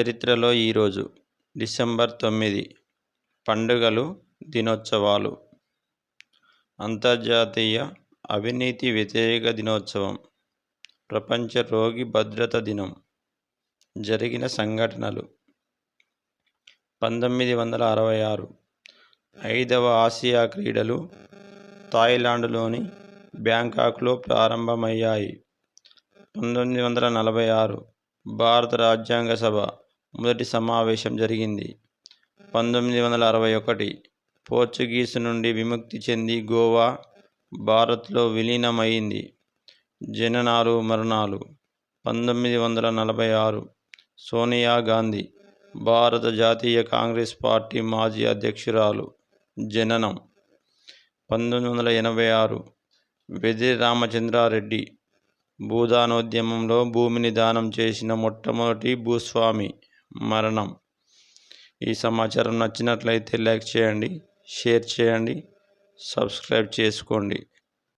చరిత్రలో ఈరోజు డిసెంబర్ తొమ్మిది పండుగలు దినోత్సవాలు. అంతర్జాతీయ అవినీతి వ్యతిరేక దినోత్సవం ప్రపంచ రోగి భద్రత దినం జరిగిన సంఘటనలు. పంతొమ్మిది వందల అరవై ఆరు ఐదవ ఆసియా క్రీడలు థాయిలాండ్లోని బ్యాంకాక్లో ప్రారంభమయ్యాయి. పంతొమ్మిది వందల నలభై ఆరు భారత రాజ్యాంగ సభ మొదటి సమావేశం జరిగింది. పంతొమ్మిది వందల అరవై ఒకటి పోర్చుగీసు నుండి విముక్తి చెంది గోవా భారత్లో విలీనమైంది. జననాలు మరణాలు పంతొమ్మిది వందల నలభై ఆరు సోనియా గాంధీ భారత జాతీయ కాంగ్రెస్ పార్టీ మాజీ అధ్యక్షురాలు. జననం. పంతొమ్మిది వందల ఎనభై ఆరు వెదిరి రామచంద్రారెడ్డి భూదానోద్యమంలో భూమిని దానం చేసిన మొట్టమొదటి భూస్వామి. మరణం. ఈ సమాచారం నచ్చినట్లయితే లైక్ చేయండి షేర్ చేయండి సబ్స్క్రైబ్ చేసుకోండి.